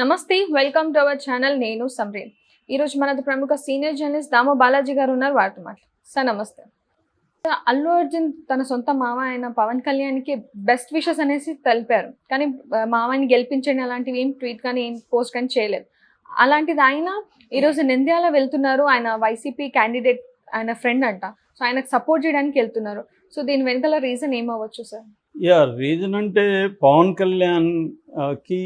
నమస్తే welcome to our channel. నేను సమరీన్ ఈరోజు మనది ప్రముఖ సీనియర్ జర్నలిస్ట్ దామో బాలాజీ గారు ఉన్నారు వారితో మాట్లాడు. సార్ నమస్తే. అల్లు అర్జున్ తన సొంత మామ అయిన పవన్ కళ్యాణ్కి బెస్ట్ విషెస్ అనేసి తెలిపారు. కానీ మామని గెలిపించండి అలాంటివి ఏం ట్వీట్ కానీ ఏం పోస్ట్ కానీ చేయలేదు. అలాంటిది ఆయన ఈరోజు నింద్యాల వెళ్తున్నారు. ఆయన వైసీపీ క్యాండిడేట్ ఆయన ఫ్రెండ్ అంట. సో ఆయనకు సపోర్ట్ చేయడానికి వెళ్తున్నారు. సో దీని వెనకాల రీజన్ ఏమవ్వచ్చు సార్? యా రీజన్ అంటే పవన్ కళ్యాణ్కి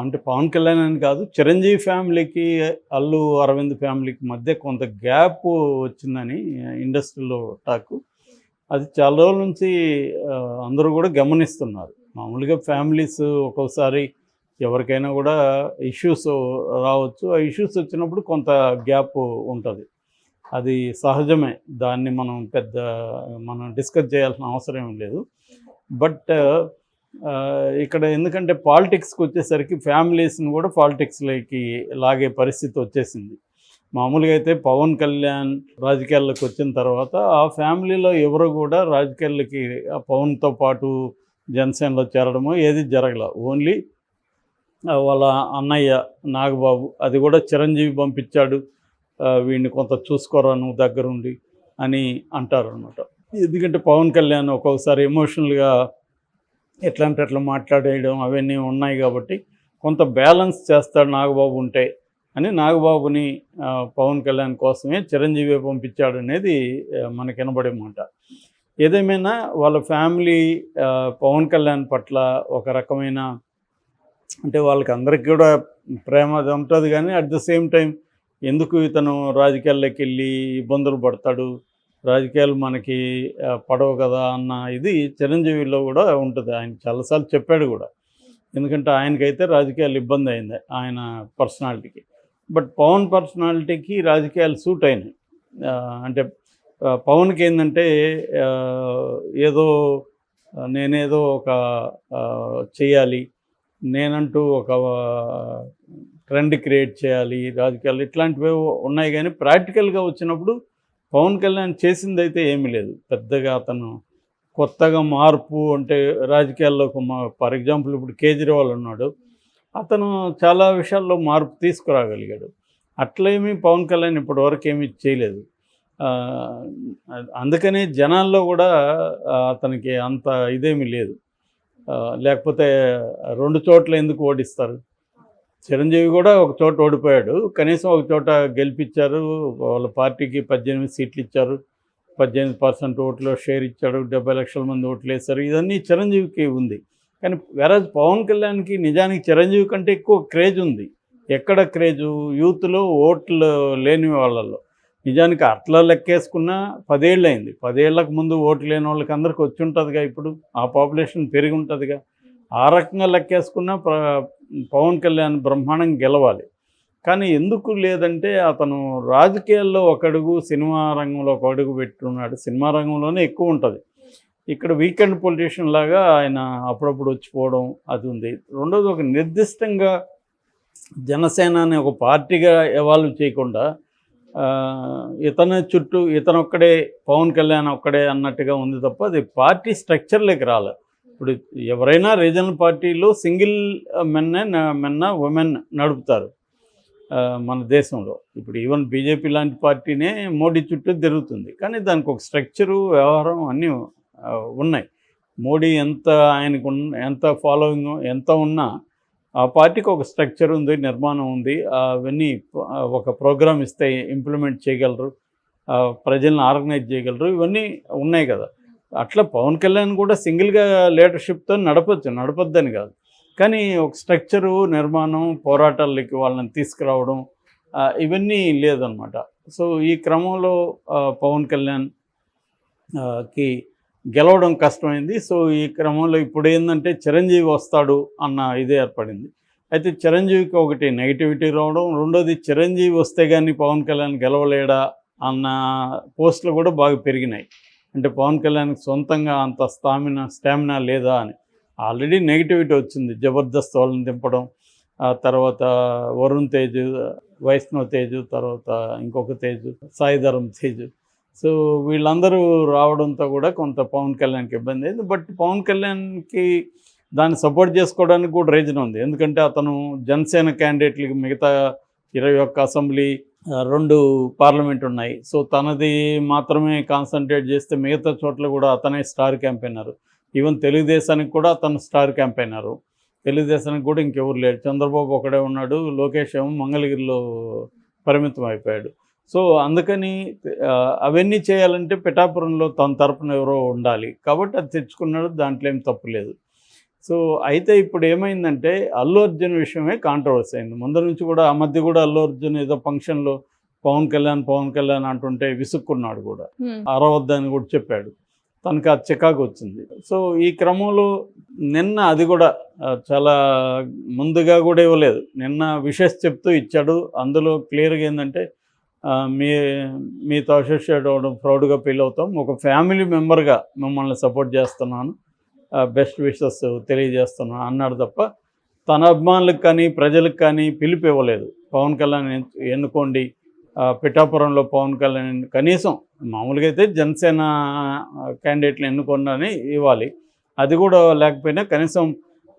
అంటే పవన్ కళ్యాణ్ అని కాదు చిరంజీవి ఫ్యామిలీకి అల్లు అరవింద్ ఫ్యామిలీకి మధ్య కొంత గ్యాప్ వచ్చిందని ఇండస్ట్రీలో టాక్. అది చాలా రోజుల నుంచి అందరూ కూడా గమనిస్తున్నారు. మామూలుగా ఫ్యామిలీస్ ఒక్కోసారి ఎవరికైనా కూడా ఇష్యూస్ రావచ్చు. ఆ ఇష్యూస్ వచ్చినప్పుడు కొంత గ్యాప్ ఉంటుంది. అది సహజమే. దాన్ని మనం పెద్ద మనం డిస్కస్ చేయాల్సిన అవసరం లేదు. బట్ ఇక్కడ ఎందుకంటే పాలిటిక్స్కి వచ్చేసరికి ఫ్యామిలీస్ని కూడా పాలిటిక్స్లోకి లాగే పరిస్థితి వచ్చేసింది. మామూలుగా అయితే పవన్ కళ్యాణ్ రాజకీయాల్లోకి వచ్చిన తర్వాత ఆ ఫ్యామిలీలో ఎవరు కూడా రాజకీయాలకి ఆ పవన్తో పాటు జనసేనలో చేరడము ఏది జరగల. ఓన్లీ వాళ్ళ అన్నయ్య నాగబాబు అది కూడా చిరంజీవి పంపించాడు వీడిని కొంత చూసుకోరా నువ్వు దగ్గరుండి అని అంటారు అనమాట ఎందుకంటే పవన్ కళ్యాణ్ ఒక్కొక్కసారి ఎమోషనల్గా ఎట్లా అంటే అట్లా మాట్లాడేయడం అవన్నీ ఉన్నాయి కాబట్టి కొంత బ్యాలెన్స్ చేస్తాడు నాగబాబు ఉంటే అని నాగబాబుని పవన్ కళ్యాణ్ కోసమే చిరంజీవి పంపించాడు అనేది మనకి వినబడే మాట. ఏదేమైనా వాళ్ళ ఫ్యామిలీ పవన్ కళ్యాణ్ పట్ల ఒక రకమైన అంటే వాళ్ళకి అందరికీ కూడా ప్రేమ ఉంటుంది కానీ అట్ ద సేమ్ టైం ఎందుకు ఇతను రాజకీయాల్లోకి వెళ్ళి ఇబ్బందులు పడతాడు? రాజకీయాలు మనకి పడవు కదా అన్న ఇది చిరంజీవిలో కూడా ఉంటుంది. ఆయన చాలాసార్లు చెప్పాడు కూడా. ఎందుకంటే ఆయనకైతే రాజకీయాలు ఇబ్బంది అయింది ఆయన పర్సనాలిటీకి. బట్ పవన్ పర్సనాలిటీకి రాజకీయాలు సూట్ అయినాయి. అంటే పవన్కి ఏంటంటే ఏదో నేనేదో ఒక చేయాలి నేనంటూ ఒక ట్రెండ్ క్రియేట్ చేయాలి రాజకీయాలు ఇట్లాంటివి ఉన్నాయి. కానీ ప్రాక్టికల్గా వచ్చినప్పుడు పవన్ కళ్యాణ్ చేసింది అయితే ఏమీ లేదు. పెద్దగా అతను కొత్తగా మార్పు అంటే రాజకీయాల్లో ఫర్ ఎగ్జాంపుల్ ఇప్పుడు కేజ్రీవాల్ ఉన్నాడు. అతను చాలా విషయాల్లో మార్పు తీసుకురాగలిగాడు. అట్లేమీ పవన్ కళ్యాణ్ ఇప్పటివరకు ఏమీ చేయలేదు. అందుకనే జనాల్లో కూడా అతనికి అంత ఇదేమీ లేదు. లేకపోతే రెండు చోట్ల ఎందుకు ఓడిస్తారు? చిరంజీవి కూడా ఒక చోట ఓడిపోయాడు. కనీసం ఒక చోట గెలిపించారు వాళ్ళ పార్టీకి పద్దెనిమిది సీట్లు ఇచ్చారు. పద్దెనిమిది పర్సెంట్ ఓట్లు షేర్ ఇచ్చాడు. డెబ్బై లక్షల మంది ఓట్లు వేశారు. ఇదన్నీ చిరంజీవికి ఉంది. కానీ వెరాజ్ పవన్ కళ్యాణ్కి నిజానికి చిరంజీవి కంటే ఎక్కువ క్రేజ్ ఉంది. ఎక్కడ క్రేజు? యూత్లో ఓట్లు లేని వాళ్ళల్లో. నిజానికి అట్లా లెక్కేసుకున్నా పదేళ్ళు అయింది పదేళ్ళకు ముందు ఓట్లు లేని వాళ్ళకి అందరికి వచ్చి ఉంటుందిగా ఇప్పుడు. ఆ పాపులేషన్ పెరిగి ఉంటుందిగా. ఆ రకంగా లెక్కేసుకున్న పవన్ కళ్యాణ్ బ్రహ్మాండం గెలవాలి. కానీ ఎందుకు లేదంటే అతను రాజకీయాల్లో ఒక అడుగు సినిమా రంగంలో ఒక అడుగు పెట్టున్నాడు. సినిమా రంగంలోనే ఎక్కువ ఉంటుంది. ఇక్కడ వీకెండ్ పొలిటీషియన్ లాగా ఆయన అప్పుడప్పుడు వచ్చిపోవడం అది ఉంది. రెండోది ఒక నిర్దిష్టంగా జనసేన అనే ఒక పార్టీగా ఎవాల్వ్ చేయకుండా ఇతని చుట్టూ ఇతనొక్కడే పవన్ కళ్యాణ్ ఒక్కడే అన్నట్టుగా ఉంది తప్ప అది పార్టీ స్ట్రక్చర్లోకి రాలేదు ఇప్పుడు ఎవరైనా రీజనల్ పార్టీలో సింగిల్ మెన్నే మెన్న ఉమెన్ నడుపుతారు మన దేశంలో. ఇప్పుడు ఈవెన్ బీజేపీ లాంటి పార్టీనే మోడీ చుట్టూ తిరుగుతుంది. కానీ దానికి ఒక స్ట్రక్చరు వ్యవహారం అన్నీ ఉన్నాయి. మోడీ ఎంత ఆయనకు ఉన్న ఎంత ఫాలోయింగ్ ఎంత ఉన్నా ఆ పార్టీకి ఒక స్ట్రక్చర్ ఉంది నిర్మాణం ఉంది. అవన్నీ ఒక ప్రోగ్రామ్ ఇస్తే ఇంప్లిమెంట్ చేయగలరు ప్రజలను ఆర్గనైజ్ చేయగలరు. ఇవన్నీ ఉన్నాయి కదా. అట్లా పవన్ కళ్యాణ్ కూడా సింగిల్గా లీడర్షిప్తో నడపచ్చు నడపద్దని కాదు. కానీ ఒక స్ట్రక్చరు నిర్మాణం పోరాటాలకి వాళ్ళని తీసుకురావడం ఇవన్నీ లేదనమాట. సో ఈ క్రమంలో పవన్ కళ్యాణ్కి గెలవడం కష్టమైంది. సో ఈ క్రమంలో ఇప్పుడు ఏంటంటే చిరంజీవి వస్తాడు అన్న ఇది ఏర్పడింది. అయితే చిరంజీవికి ఒకటి నెగిటివిటీ రావడం రెండోది చిరంజీవి వస్తే కానీ పవన్ కళ్యాణ్ గెలవలేడా అన్న పోస్టులు కూడా బాగా పెరిగినాయి. అంటే పవన్ కళ్యాణ్కి సొంతంగా అంత స్టామినా స్టామినా లేదా అని. ఆల్రెడీ నెగిటివిటీ వచ్చింది. జబర్దస్త్ వాళ్ళని దింపడం ఆ తర్వాత వరుణ్ తేజ్ వైష్ణవ్ తేజ్ తర్వాత ఇంకొక తేజ్ సాయిధరం తేజ్. సో వీళ్ళందరూ రావడంతో కూడా కొంత పవన్ కళ్యాణ్కి ఇబ్బంది అయింది. బట్ పవన్ కళ్యాణ్కి దాన్ని సపోర్ట్ చేసుకోవడానికి కూడా రీజన్ ఉంది. ఎందుకంటే అతను జనసేన క్యాండిడేట్లకి మిగతా ఇరవై ఒక్క అసెంబ్లీ రెండు పార్లమెంట్ ఉన్నాయి సో తనది మాత్రమే కాన్సన్ట్రేట్ చేస్తే మిగతా చోట్ల కూడా అతనే స్టార్ క్యాంపెయినర్. ఈవెన్ తెలుగుదేశానికి కూడా అతను స్టార్ క్యాంపెయినర్. తెలుగుదేశానికి కూడా ఇంకెవరు లేరు. చంద్రబాబు ఒకడే ఉన్నాడు లోకేష్ ఏమో మంగళగిరిలో పరిమితం అయిపోయాడు. సో అందుకని అవన్నీ చేయాలంటే పిఠాపురంలో తన తరపున ఎవరో ఉండాలి. కాబట్టి అది తెచ్చుకున్నాడు దాంట్లో ఏం తప్పు లేదు. సో అయితే ఇప్పుడు ఏమైందంటే అల్లు అర్జున్ విషయమే కాంట్రవర్సీ అయింది. ముందు నుంచి కూడా ఆ మధ్య కూడా అల్లు అర్జున్ ఏదో ఫంక్షన్లో పవన్ కళ్యాణ్ పవన్ కళ్యాణ్ అంటుంటే విసుక్కున్నాడు కూడా. అరవద్దని కూడా చెప్పాడు. తనకు ఆ చికాకు వచ్చింది. సో ఈ క్రమంలో నిన్న అది కూడా చాలా ముందుగా కూడా ఇవ్వలేదు. నిన్న విషెస్ చెప్తూ ఇచ్చాడు. అందులో క్లియర్గా ఏంటంటే మీ మీతో అసోసియేట్ అవ్వడం ప్రౌడ్గా ఫీల్ అవుతాం. ఒక ఫ్యామిలీ మెంబర్గా మిమ్మల్ని సపోర్ట్ చేస్తున్నాను. బెస్ట్ విషెస్ తెలియజేస్తున్నాను అన్నాడు తప్ప తన అభిమానులకు కానీ ప్రజలకు కానీ పిలుపు ఇవ్వలేదు. పవన్ కళ్యాణ్ ఎన్నుకోండి. పిఠాపురంలో పవన్ కళ్యాణ్ కనీసం మామూలుగా అయితే జనసేన క్యాండిడేట్లు ఎన్నుకోండి ఇవ్వాలి. అది కూడా లేకపోయినా కనీసం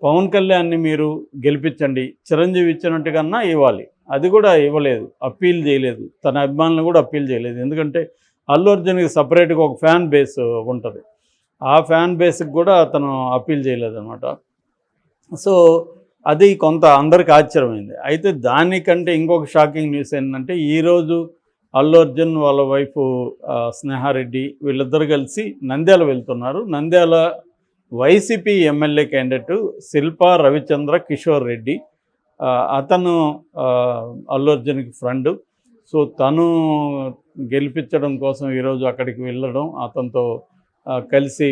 పవన్ కళ్యాణ్ని మీరు గెలిపించండి. చిరంజీవి ఇచ్చినట్టుకన్నా ఇవ్వాలి. అది కూడా ఇవ్వలేదు. అప్పీల్ చేయలేదు. తన అభిమానులను కూడా అప్పీల్ చేయలేదు. ఎందుకంటే అల్లు అర్జున్కి సపరేట్గా ఒక ఫ్యాన్ బేస్ ఉంటుంది. ఆ ఫ్యాన్ బేస్కి కూడా అతను అప్పీల్ చేయలేదనమాట సో అది కొంత అందరికి ఆశ్చర్యమైంది. అయితే దానికంటే ఇంకొక షాకింగ్ న్యూస్ ఏంటంటే ఈరోజు అల్లు అర్జున్ వాళ్ళ వైఫ్ స్నేహారెడ్డి వీళ్ళిద్దరు కలిసి నంద్యాల వెళ్తున్నారు. Nandyal YCP MLA candidate Shilpa Ravichandra Kishore Reddy. అతను అల్లు అర్జున్కి ఫ్రెండ్ సో తను గెలిపించడం కోసం ఈరోజు అక్కడికి వెళ్ళడం అతనితో కలిసి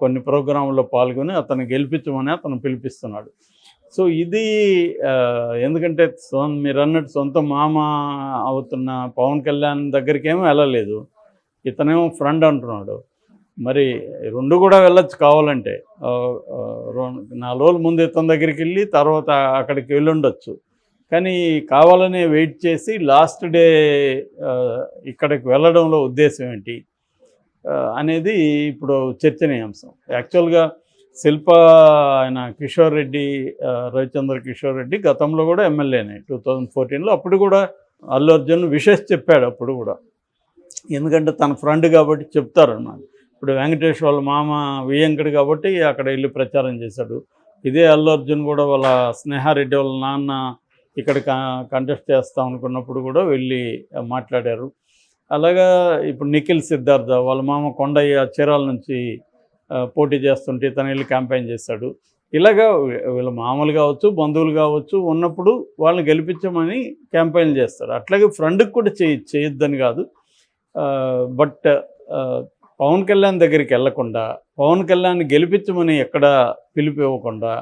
కొన్ని ప్రోగ్రాంలో పాల్గొని అతను గెలిపించమని అతను పిలిపిస్తున్నాడు. సో ఇది ఎందుకంటే మీరు అన్నట్టు సొంత మామ అవుతున్న పవన్ కళ్యాణ్ దగ్గరికి ఏమో వెళ్ళలేదు. ఇతనేమో ఫ్రెండ్ అంటున్నాడు. మరి రెండు కూడా వెళ్ళొచ్చు కావాలంటే. నాలుగు రోజుల ముందు ఇతని దగ్గరికి వెళ్ళి తర్వాత అక్కడికి వెళ్ళుండొచ్చు కానీ కావాలనే వెయిట్ చేసి లాస్ట్ డే ఇక్కడికి వెళ్ళడంలో ఉద్దేశం ఏంటి? అనేది ఇప్పుడు చర్చనీయాంశం. యాక్చువల్గా శిల్ప ఆయన కిషోర్ రెడ్డి రవిచంద్ర కిషోర్ రెడ్డి గతంలో కూడా ఎమ్మెల్యేనే టూ థౌజండ్ ఫోర్టీన్లో. అప్పుడు కూడా అల్లు అర్జున్ విషేష్ చెప్పాడు అప్పుడు కూడా. ఎందుకంటే తన ఫ్రెండ్ కాబట్టి చెప్తారు చెప్తారన్నమాట ఇప్పుడు వెంకటేష్ వాళ్ళ మామ వియంకడు కాబట్టి అక్కడ వెళ్ళి ప్రచారం చేశాడు. ఇదే అల్లు అర్జున్ కూడా వాళ్ళ స్నేహారెడ్డి వాళ్ళ నాన్న ఇక్కడ కంటెస్ట్ చేస్తాం అనుకున్నప్పుడు కూడా వెళ్ళి మాట్లాడారు. అలాగా ఇప్పుడు నిఖిల్ సిద్ధార్థ వాళ్ళ మామ కొండయ్య చీరాల నుంచి పోటీ చేస్తుంటే తను వెళ్ళి క్యాంపెయిన్ చేశాడు. ఇలాగా వీళ్ళ మామూలు కావచ్చు బంధువులు కావచ్చు ఉన్నప్పుడు వాళ్ళని గెలిపించమని క్యాంపెయిన్ చేస్తారు. అట్లాగే ఫ్రెండ్కి కూడా చేయ చేయొద్దని కాదు. బట్ పవన్ కళ్యాణ్ దగ్గరికి వెళ్ళకుండా పవన్ కళ్యాణ్ గెలిపించమని ఎక్కడ పిలుపు ఇవ్వకుండా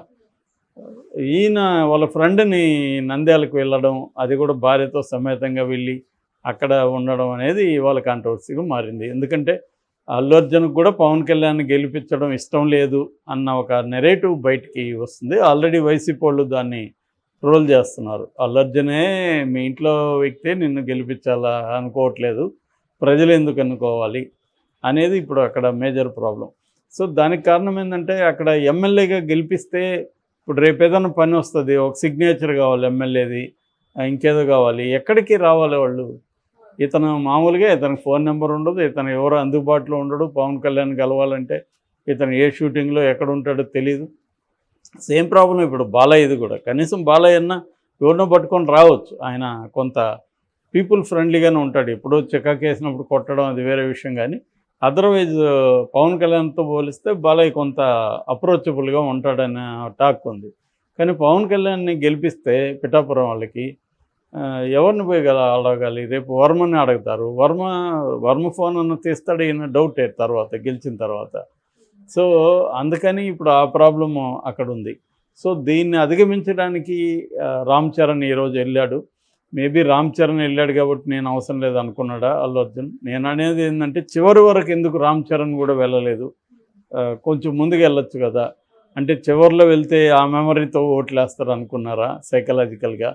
ఈయన వాళ్ళ ఫ్రెండ్ని నంద్యాలకు వెళ్ళడం అది కూడా భార్యతో సమేతంగా వెళ్ళి అక్కడ ఉండడం అనేది ఇవాళ కాంట్రవర్సీగా మారింది. ఎందుకంటే అల్లు అర్జున్కి కూడా పవన్ కళ్యాణ్ గెలిపించడం ఇష్టం లేదు అన్న ఒక నెరేటివ్ బయటికి వస్తుంది. ఆల్రెడీ వైసీపీ వాళ్ళు దాన్ని ట్రోల్ చేస్తున్నారు. అల్లు అర్జునే మీ ఇంట్లో వ్యక్తే నిన్ను గెలిపించాలా అనుకోవట్లేదు. ప్రజలు ఎందుకు అనుకోవాలి అనేది ఇప్పుడు అక్కడ మేజర్ ప్రాబ్లం సో దానికి కారణం ఏంటంటే అక్కడ ఎమ్మెల్యేగా గెలిపిస్తే ఇప్పుడు రేపు ఏదైనా పని వస్తుంది. ఒక సిగ్నేచర్ కావాలి ఎమ్మెల్యేది. ఇంకేదో కావాలి. ఎక్కడికి రావాలి వాళ్ళు? ఇతను మామూలుగా ఇతనికి ఫోన్ నెంబర్ ఉండదు ఇతను ఎవరు అందుబాటులో ఉండడు. పవన్ కళ్యాణ్ కలవాలంటే ఇతను ఏ షూటింగ్లో ఎక్కడ ఉంటాడో తెలియదు సేమ్ ప్రాబ్లం ఇప్పుడు బాలయ్యది కూడా. కనీసం బాలయ్య అన్న ఎవరినో పట్టుకొని రావచ్చు. ఆయన కొంత పీపుల్ ఫ్రెండ్లీగానే ఉంటాడు. ఎప్పుడో చికాకు వేసినప్పుడు కొట్టడం అది వేరే విషయం కానీ అదర్వైజ్ పవన్ కళ్యాణ్తో పోలిస్తే బాలయ్య కొంత అప్రోచబుల్గా ఉంటాడనే టాక్ ఉంది. కానీ పవన్ కళ్యాణ్ని గెలిపిస్తే పిఠాపురం వాళ్ళకి ఎవరిని పోయి గల అడగాలి? రేపు వర్మని అడుగుతారు. వర్మ వర్మ ఫోన్ అన్న తీస్తాడు ఈయన డౌట్ తర్వాత గెలిచిన తర్వాత. సో అందుకని ఇప్పుడు ఆ ప్రాబ్లము అక్కడ ఉంది సో దీన్ని అధిగమించడానికి రామ్ చరణ్ ఈరోజు వెళ్ళాడు. మేబీ రామ్ చరణ్ వెళ్ళాడు కాబట్టి నేను అవసరం లేదు అనుకున్నాడా అల్లు అర్జున్? నేను అనేది ఏంటంటే చివరి వరకు ఎందుకు రామ్ చరణ్ కూడా వెళ్ళలేదు? కొంచెం ముందుకు వెళ్ళొచ్చు కదా. అంటే చివరిలో వెళ్తే ఆ మెమరీతో ఓట్లు వేస్తారు అనుకున్నారా సైకలాజికల్గా